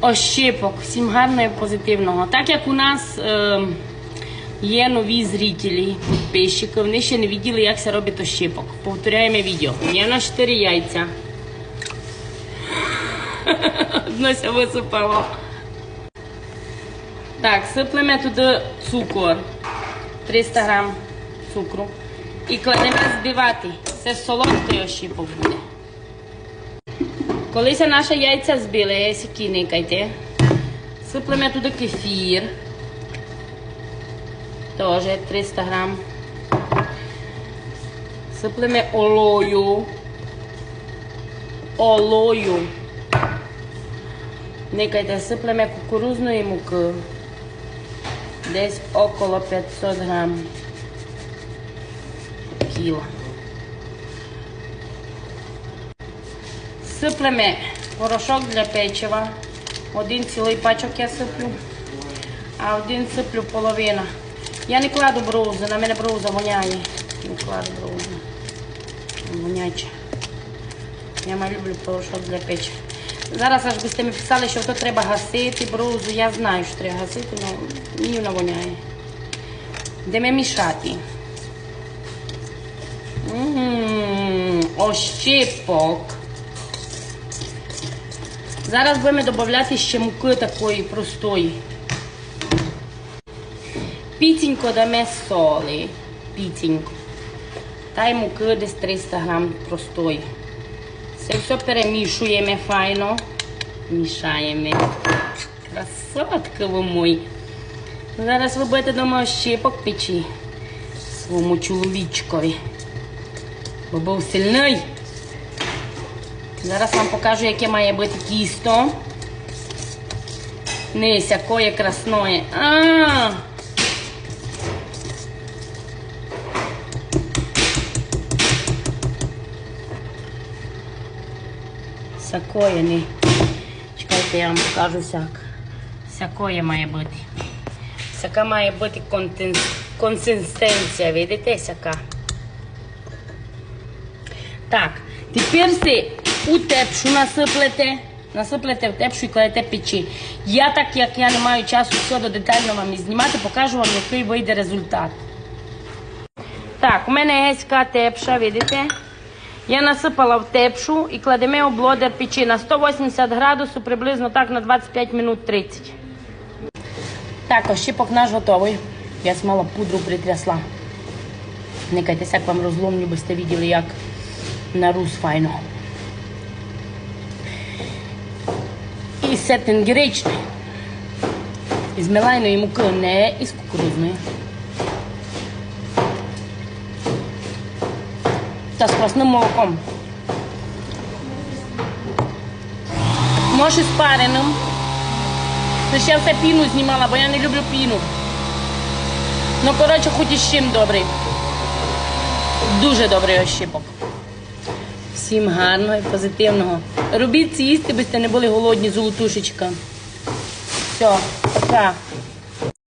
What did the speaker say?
ощипок. Всім гарного і позитивного. Так як у нас е, є нові зрителі, підписчики, вони ще не бачили, як це робить ощипок. Повторяємо відео. Я на 4 яйця. Одно висипало. Так, сиплемо туди цукор. 300 грам цукру. І кладемо збивати. Це солодкий ощипок буде. Колись наші яйця збили, сіки никайте. Сиплемо туди кефір. Теж 300 грам. Сиплемо олою. Олою. Никайте, сиплемо кукурузної муки. Десь около 500 грам. Кіло. Сиплемо порошок для печива. Один цілий пачок я сиплю, а один сиплю половина. Я не кладу брузу, на мене бруза воняє. Не кладу брузу. Воняче. Я люблю порошок для печива. Зараз аж би ми писали, що то треба гасити брузу. Я знаю, що треба гасити, але мені вона воняє. Йдемо мішати. Ощипок. Зараз будемо додати ще муки такої простої. Піценько дамо соли. Піценько. Та й муки десь 300 грам простої. Це все перемішуємо файно. Мішаємо. Красотка ви мой. Зараз ви будете дома щепок печі своєму чоловічкові. Бо був сильний. Зараз вам покажу, яке має бути тісто. Не сякое красное. А! Сякое не. Чекайте, я вам покажу сяк. Сякое має бути. Сяка має бути консистенція, видите, сяка. Так, тепер си у тепшу насиплете, насиплете в тепшу і кладете печі. Я так як я не маю часу все до детально вам і знімати, покажу вам, який вийде результат. Так, у мене є тепша, видите? Я насипала в тепшу і кладемо облодер печі на 180 градусів, приблизно так на 25 минут 30. Так, ощіпок наш готовий. Я смала пудру притрясла. Не кайтеся, як вам розломлю, бо сте бачили, як на рус файно. І сетин гречний. Із мелайної муки, не із кукурузної. Та з квасним молоком. Може з пареним. Ще все піну знімала, бо я не люблю піну. Ну, коротше, хоч із чим добрий. Дуже добрий ощипок. Всім гарного і позитивного. Робіть це їсти, бо не були голодні, золотушечка. Все, пока.